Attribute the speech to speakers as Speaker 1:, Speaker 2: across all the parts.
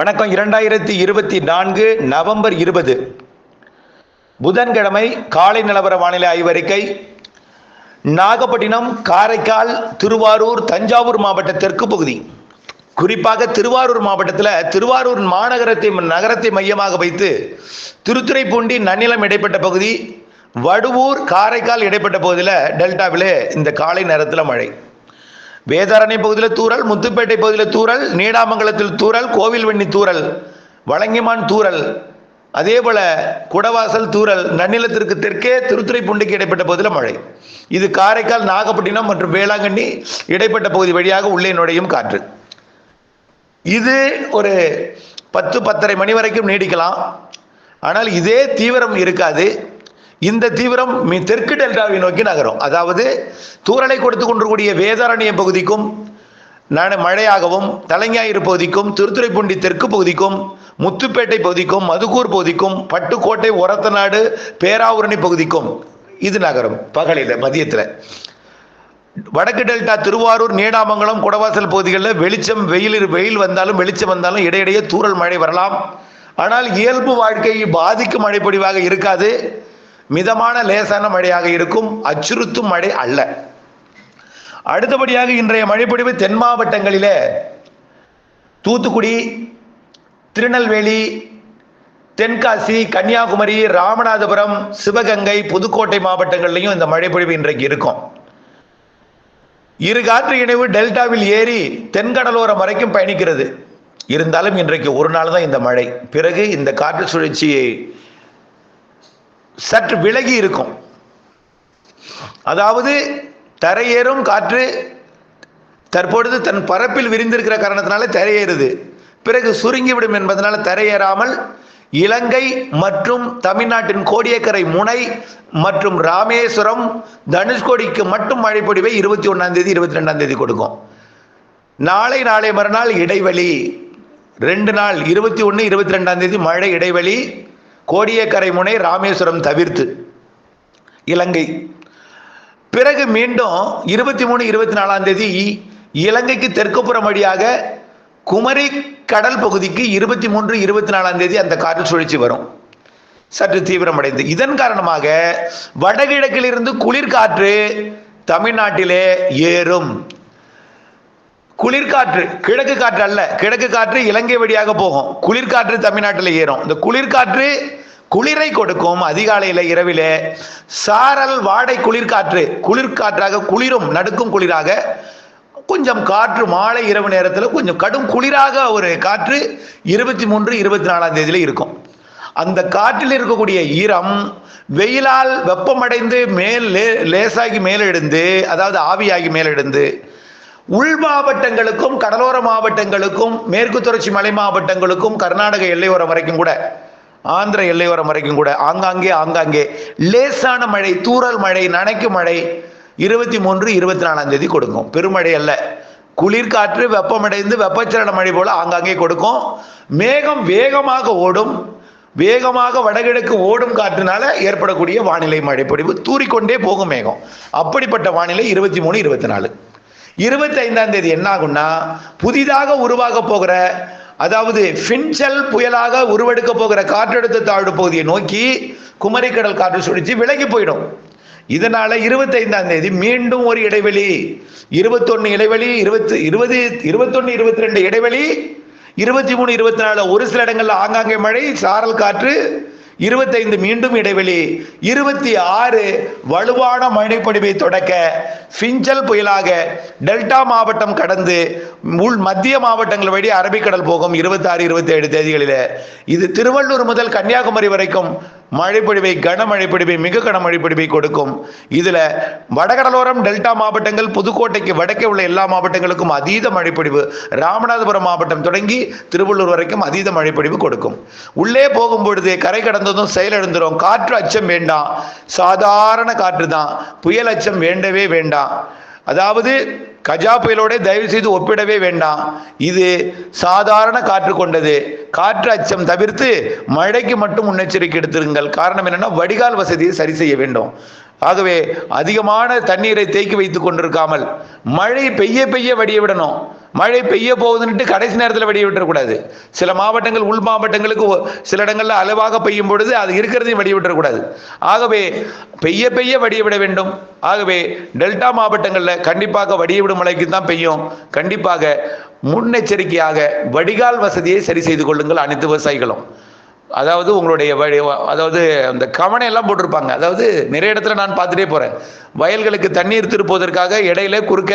Speaker 1: வணக்கம். இரண்டாயிரத்தி இருபத்தி நான்கு நவம்பர் இருபது. புதன்கிழமை காலை நிலவர வானிலை ஆய்வறிக்கை. நாகப்பட்டினம் காரைக்கால் திருவாரூர் தஞ்சாவூர் மாவட்ட தெற்கு பகுதி. குறிப்பாக திருவாரூர் மாவட்டத்தில் திருவாரூர் மாநகரத்தை நகரத்தை மையமாக வைத்து திருத்துறைப்பூண்டி நன்னிலம் இடைப்பட்ட பகுதி வடுவூர் காரைக்கால் இடைப்பட்ட பகுதியில் டெல்டாவிலே இந்த காலை நேரத்தில் மழை. வேதாரண்ய பகுதியில் தூரல் முத்துப்பேட்டை பகுதியில் தூரல் நீடாமங்கலத்தில் தூரல் கோவில்வெண்ணி தூரல் வலங்கிமான் தூரல் அதே போல குடவாசல் தூரல் நன்னிலத்திற்கு தெற்கே திருத்துறைப்பூண்டிக்கு இடைப்பட்ட பகுதியில் மழை. இது காரைக்கால் நாகப்பட்டினம் மற்றும் வேளாங்கண்ணி இடைப்பட்ட பகுதி வழியாக உள்ளே நுழையும் காற்று. இது ஒரு பத்து பத்தரை மணி வரைக்கும் நீடிக்கலாம். ஆனால் இதே தீவிரம் இருக்காது. இந்த தீவிரம் தெற்கு டெல்டாவை நோக்கி நகரும். அதாவது தூரலை கொடுத்து கொண்டிருக்கூடிய வேதாரண்ய பகுதிக்கும் மழையாகவும் தலைஞாயிறு பகுதிக்கும் திருத்துறைப்பூண்டி தெற்கு பகுதிக்கும் முத்துப்பேட்டை பகுதிக்கும் மதுக்கூர் பகுதிக்கும் பட்டுக்கோட்டை ஒரத்தநாடு பேராவூரணி பகுதிக்கும் இது நகரும் பகலில் மதியத்தில். வடக்கு டெல்டா திருவாரூர் நீடாமங்கலம் குடவாசல் பகுதிகளில் வெளிச்சம் வெயில் இரு- வெயில் வந்தாலும் வெளிச்சம் வந்தாலும் இடையிடையே தூரல் மழை வரலாம். ஆனால் இயல்பு வாழ்க்கையை பாதிக்கும் மழைப்பொழிவாக இருக்காது. மிதமான லேசான மழையாக இருக்கும் அச்சுறுத்தும் மழை அல்ல. அடுத்தபடியாக இன்றைய மழைப்பொழிவு தென் மாவட்டங்களிலே தூத்துக்குடி திருநெல்வேலி தென்காசி கன்னியாகுமரி ராமநாதபுரம் சிவகங்கை புதுக்கோட்டை மாவட்டங்கள்லையும் இந்த மழைப்பொழிவு இன்றைக்கு இருக்கும். இரு காற்று இணைவு டெல்டாவில் ஏறி தென்கடலோரம் வரைக்கும் பயணிக்கிறது. இருந்தாலும் இன்றைக்கு ஒரு நாள் தான் இந்த மழை. பிறகு இந்த காற்று சுழற்சியை சற்று விலகி இருக்கும். அதாவது தரையேறும் காற்று தற்பொழுது தன் பரப்பில் விரிந்திருக்கிற காரணத்தினால தரையேறுது. பிறகு சுருங்கிவிடும் என்பதனால தரையேறாமல் இலங்கை மற்றும் தமிழ்நாட்டின் கோடியக்கரை முனை மற்றும் ராமேஸ்வரம் தனுஷ்கோடிக்கு மட்டும் மழை இருபத்தி ஒன்றாம் தேதி இருபத்தி ரெண்டாம் தேதி கொடுக்கும். நாளை நாளை மறுநாள் இடைவெளி. ரெண்டு நாள் இருபத்தி ஒன்று இருபத்தி ரெண்டாம் தேதி மழை இடைவெளி. கோடியக்கரை முனை ராமேஸ்வரம் தவிர்த்து. இலங்கை. பிறகு மீண்டும் இருபத்தி மூணு இருபத்தி நாலாம் தேதி இலங்கைக்கு தெற்குப்புறம் வழியாக குமரி கடல் பகுதிக்கு இருபத்தி மூன்று இருபத்தி நாலாம் தேதி அந்த காற்று சுழற்சி வரும். சற்று தீவிரமடைந்து. இதன் காரணமாக வடகிழக்கிலிருந்து குளிர்காற்று தமிழ்நாட்டிலே ஏறும். குளிர்காற்று கிழக்கு காற்று அல்ல கிழக்கு காற்று இலங்கை வழியாக போகும். குளிர்காற்று தமிழ்நாட்டில் ஏறும். இந்த குளிர்காற்று குளிரை கொடுக்கும் அதிகாலையில் இரவிலே. சாரல் வாடை குளிர்காற்று குளிர்காற்றாக குளிரும் நடுக்கும் குளிராக கொஞ்சம் காற்று மாலை இரவு நேரத்தில் கொஞ்சம் கடும் குளிராக ஒரு காற்று இருபத்தி மூன்று இருபத்தி நாலாம் தேதியில் இருக்கும். அந்த காற்றில் இருக்கக்கூடிய ஈரம் வெயிலால் வெப்பமடைந்து மேல் லே- லேசாகி மேலெழுந்து அதாவது ஆவியாகி மேலெழுந்து உள் மாவட்டங்களுக்கும் கடலோர மாவட்டங்களுக்கும் மேற்கு தொடர்ச்சி மலை மாவட்டங்களுக்கும் கர்நாடக எல்லையோரம் வரைக்கும் கூட ஆந்திர எல்லையோரம் வரைக்கும் கூட ஆங்காங்கே ஆங்காங்கே லேசான மழை தூறல் மழை நனைக்கும் மழை இருபத்தி மூன்று இருபத்தி நாலாம் தேதி கொடுக்கும். பெருமழை அல்ல. குளிர்காற்று வெப்பமடைந்து வெப்பச்சலன மழை போல ஆங்காங்கே கொடுக்கும். மேகம் வேகமாக ஓடும். வேகமாக வடகிழக்கு ஓடும் காற்றுனால ஏற்படக்கூடிய வானிலை மழைப்பொழிவு தூறிக்கொண்டே போகும் மேகம். அப்படிப்பட்ட வானிலை இருபத்தி மூணு இருபத்தி நாலு இருபத்தி ஐந்தாம் தேதி என்ன ஆகும்னா புதிதாக உருவாக போகிற அதாவது ஃபின்சல் புயலாக உருவெடுக்க போகிற காற்றழுத்த தாழ்வு பகுதியை நோக்கி குமரிக்கடல் காற்று சுழிச்சு விலகி போயிடும். இதனால இருபத்தைந்தாம் தேதி மீண்டும் ஒரு இடைவெளி. இருபத்தொன்னு இடைவெளி இருபத்தி இருபது இருபத்தொன்னு இருபத்தி ரெண்டு இடைவெளி இருபத்தி மூணு இருபத்தி நாலு ஒரு சில இடங்கள்ல ஆங்காங்கே மழை சாரல் காற்று இருபத்தைந்து மீண்டும் இடைவெளி இருபத்தி ஆறு வலுவான மழைப்பொழிவை தொடக்க ஃபிஞ்சல் புயலாக டெல்டா மாவட்டம் கடந்து உள் மத்திய மாவட்டங்கள் வழி அரபிக்கடல் போகும் இருபத்தாறு இருபத்தி ஏழு தேதிகளில். இது திருவள்ளூர் முதல் கன்னியாகுமரி வரைக்கும் மழைப்பொழிவை கனமழைப்பொழிவை மிக கனமழைப்பொழிவை கொடுக்கும். இதுல வடகடலோரம் டெல்டா மாவட்டங்கள் புதுக்கோட்டைக்கு வடக்கே உள்ள எல்லா மாவட்டங்களுக்கும் அதீத மழைப்பொழிவு ராமநாதபுரம் மாவட்டம் தொடங்கி திருவள்ளூர் வரைக்கும் அதீத மழைப்பொழிவு கொடுக்கும். உள்ளே போகும் பொழுது கரை கடந்ததும் செயலிழந்துடும் காற்று அச்சம் வேண்டாம். சாதாரண காற்று தான். புயல் அச்சம் வேண்டவே வேண்டாம். அதாவது கஜா புயலோட தயவு செய்து ஒப்பிடவே வேண்டாம். இது சாதாரண காற்று கொண்டது. காற்று அச்சம் தவிர்த்து மழைக்கு மட்டும் முன்னெச்சரிக்கை எடுத்திருங்கள். காரணம் என்னன்னா வடிகால் வசதியை சரி செய்ய வேண்டும். ஆகவே அதிகமான தண்ணீரை தேக்கி வைத்துக் கொண்டிருக்காமல் மழை பெய்ய பெய்ய வடிய விடணும். மழை பெய்ய போகுதுன்னுட்டு கடைசி நேரத்தில் வெடி விட்டுறக்கூடாது சில மாவட்டங்கள் உள் மாவட்டங்களுக்கு சில இடங்களில் அளவாக பெய்யும் பொழுது அது இருக்கிறதையும் வெடி விட்டுறக்கூடாது ஆகவே பெய்ய பெய்ய வடிய விட வேண்டும். ஆகவே டெல்டா மாவட்டங்களில் கண்டிப்பாக வடிய விடும் மழைக்கு தான் பெய்யும். கண்டிப்பாக முன்னெச்சரிக்கையாக வடிகால் வசதியை சரி செய்து கொள்ளுங்கள் அனைத்து விவசாயிகளும். அதாவது உங்களுடைய வழி அதாவது அந்த கவனை எல்லாம் போட்டிருப்பாங்க. அதாவது நிறைய இடத்துல நான் பார்த்துட்டே போறேன். வயல்களுக்கு தண்ணீர் திருப்புவதற்காக இடையில குறுக்க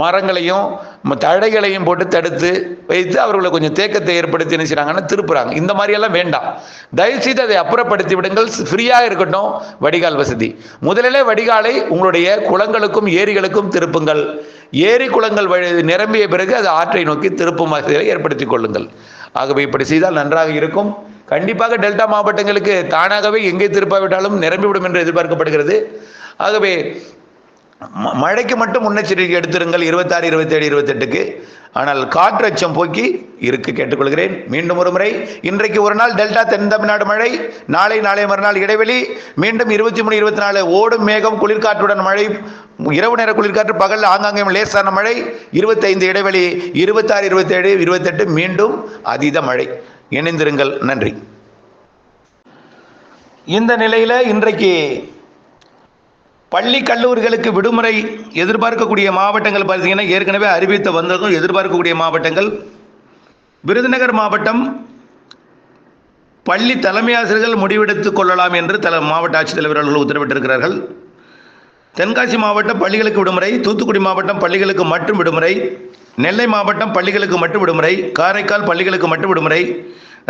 Speaker 1: மரங்களையும் தடைகளையும் தழைகளையும் போட்டு தடுத்து வைத்து அவர்களை கொஞ்சம் தேக்கத்தை ஏற்படுத்தி என்ன செய்கிறாங்கன்னா திருப்புறாங்க. இந்த மாதிரி எல்லாம் வேண்டாம். தயவுசெய்து அதை அப்புறப்படுத்தி விடுங்கள். ஃப்ரீயாக இருக்கட்டும் வடிகால் வசதி. முதலிலே வடிகாலை உங்களுடைய குளங்களுக்கும் ஏரிகளுக்கும் திருப்புங்கள். ஏரி குளங்கள் வழி நிரம்பிய பிறகு அது ஆற்றை நோக்கி திருப்பும் வசதியை ஏற்படுத்திக் கொள்ளுங்கள். ஆகவே இப்படி செய்தால் நன்றாக இருக்கும். கண்டிப்பாக டெல்டா மாவட்டங்களுக்கு தானாகவே எங்கே திருப்பாவிட்டாலும் நிரம்பிவிடும் என்று எதிர்பார்க்கப்படுகிறது. ஆகவே ம- மழைக்கு மட்டும் முன்னெச்சரிக்கை எடுத்திருங்கள் இருபத்தாறு இருபத்தேழு இருபத்தெட்டுக்கு. ஆனால் காற்றச்சம் போக்கி இருக்கு கேட்டுக்கொள்கிறேன். மீண்டும் ஒரு முறை இன்றைக்கு ஒரு நாள் டெல்டா தென் தமிழ்நாடு மழை. நாளை நாளை மறுநாள் இடைவெளி. மீண்டும் இருபத்தி மூணு இருபத்தி நாலு ஓடும் மேகம் குளிர்காற்றுடன் மழை. இரவு நேர குளிர்காற்று பகல் ஆங்காங்கே லேசான மழை. இருபத்தைந்து இடைவெளி இருபத்தாறு இருபத்தேழு இருபத்தெட்டு மீண்டும் அதீத மழை. இணைந்திருங்கள். நன்றி. இந்த நிலையில் இன்றைக்கு பள்ளி கல்லூரிகளுக்கு விடுமுறை எதிர்பார்க்கக்கூடிய மாவட்டங்கள் பார்த்தீங்கன்னா ஏற்கனவே அறிவித்து வந்ததும் எதிர்பார்க்கக்கூடிய மாவட்டங்கள். விருதுநகர் மாவட்டம் பள்ளி தலைமை ஆசிரியர்கள் முடிவெடுத்துக் கொள்ளலாம் என்று தல மாவட்ட ஆட்சித்தலைவர் அவர்கள் உத்தரவிட்டிருக்கிறார்கள். தென்காசி மாவட்டம் பள்ளிகளுக்கு விடுமுறை தூத்துக்குடி மாவட்டம் பள்ளிகளுக்கு மட்டும் விடுமுறை. நெல்லை மாவட்டம் பள்ளிகளுக்கு மட்டும் விடுமுறை காரைக்கால் பள்ளிகளுக்கு மட்டும் விடுமுறை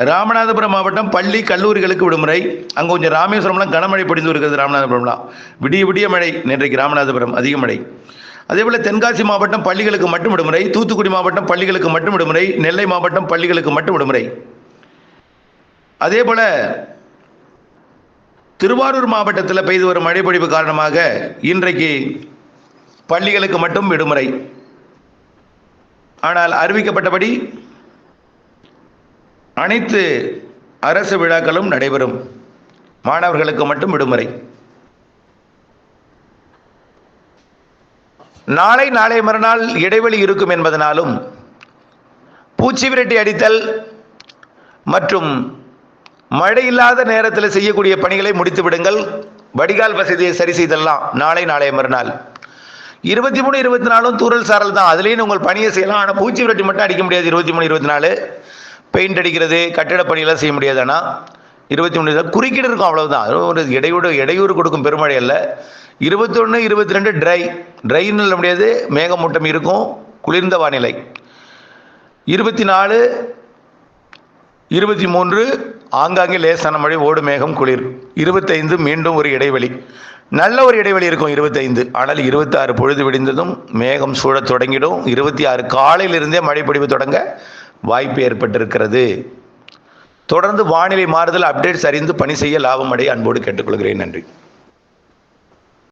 Speaker 1: ராமநாதபுரம் மாவட்டம் பள்ளி கல்லூரிகளுக்கு விடுமுறை. அங்கே கொஞ்சம் ராமேஸ்வரம்லாம் கனமழை பொடிந்து வருகிறது ராமநாதபுரம்லாம். விடிய விடிய மழை நேற்றைக்கு ராமநாதபுரம் அதிக மழை. அதேபோல் தென்காசி மாவட்டம் பள்ளிகளுக்கு மட்டும் விடுமுறை தூத்துக்குடி மாவட்டம் பள்ளிகளுக்கு மட்டும் விடுமுறை நெல்லை மாவட்டம் பள்ளிகளுக்கு மட்டும் விடுமுறை. அதே போல் திருவாரூர் மாவட்டத்தில் பெய்து வரும் மழைப்பொழிவு காரணமாக இன்றைக்கு பள்ளிகளுக்கு மட்டும் விடுமுறை. ஆனால் அறிவிக்கப்பட்டபடி அனைத்து அரசு விழாக்களும் நடைபெறும். மாணவர்களுக்கு மட்டும் விடுமுறை. நாளை நாளை மறுநாள் இடைவெளி இருக்கும் என்பதனாலும் பூச்சி விரட்டி அடித்தல் மற்றும் மழை இல்லாத நேரத்தில் செய்யக்கூடிய பணிகளை முடித்து விடுங்கள் வடிகால் வசதியை சரி செய்தெல்லாம் நாளை நாளை மறுநாள். இருபத்தி மூணு இருபத்தி நாலும் தூரல் சாரல் தான். அதுலேயும் உங்கள் பணியை செய்யலாம். ஆனால் பூச்சி விரட்டி மட்டும் அடிக்க முடியாது. இருபத்தி மூணு இருபத்தி நாலு. பெயிண்ட் அடிக்கிறது கட்டிட பணியெல்லாம் செய்ய முடியாது ஆனால் இருபத்தி மூணு குறுக்கிட்டு இருக்கும் அவ்வளவுதான். ஒரு இடையூறு இடையூறு கொடுக்கும் பெருமழை அல்ல. இருபத்தொன்று இருபத்தி ரெண்டு ட்ரை ட்ரைன்னு சொல்ல முடியாது. மேகமூட்டம் இருக்கும். குளிர்ந்த வானிலை. இருபத்தி நாலு இருபத்தி மூன்று. ஆங்காங்கே லேசான மழை ஓடு மேகம் குளிர். இருபத்தைந்து மீண்டும் ஒரு இடைவெளி. நல்ல ஒரு இடைவெளி இருக்கும் இருபத்தைந்து. ஆனால் இருபத்தாறு பொழுது விடிந்ததும் மேகம் சூழத் தொடங்கிடும். இருபத்தி ஆறு காலையிலிருந்தே மழை பொழிவு தொடங்க வாய்ப்பு ஏற்பட்டிருக்கிறது. தொடர்ந்து வானிலை மாறுதல் அப்டேட்ஸ் அறிந்து பணி செய்ய லாபம் அடைய அன்போடு கேட்டுக்கொள்கிறேன். நன்றி.